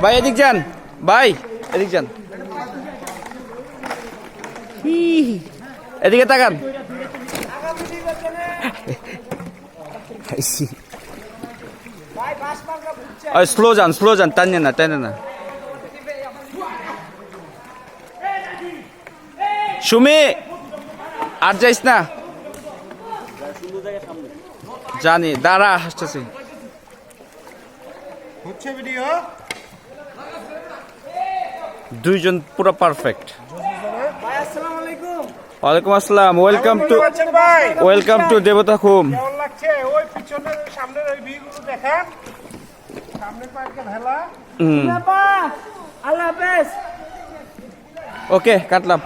ভাই এদিক যান। ভাই এদিক যান। এদিকে তাকান। স্লো যান স্লো যান টানে না টানে না সুমি আর যাইস না। জানি দাঁড়া হাসতেছি। দুইজন পুরো পারফেক্ট ওয়ালাইকুম আসসালাম ওয়েলকাম টু ওয়েলকাম টু দেবতা খুম কেমন লাগছে? ওই পিছনের সামনের ওই ভিউগুলো দেখান। সামনে পার্কে ভেলা। আল্লাহ হাফেজ। ওকে কাটলাম।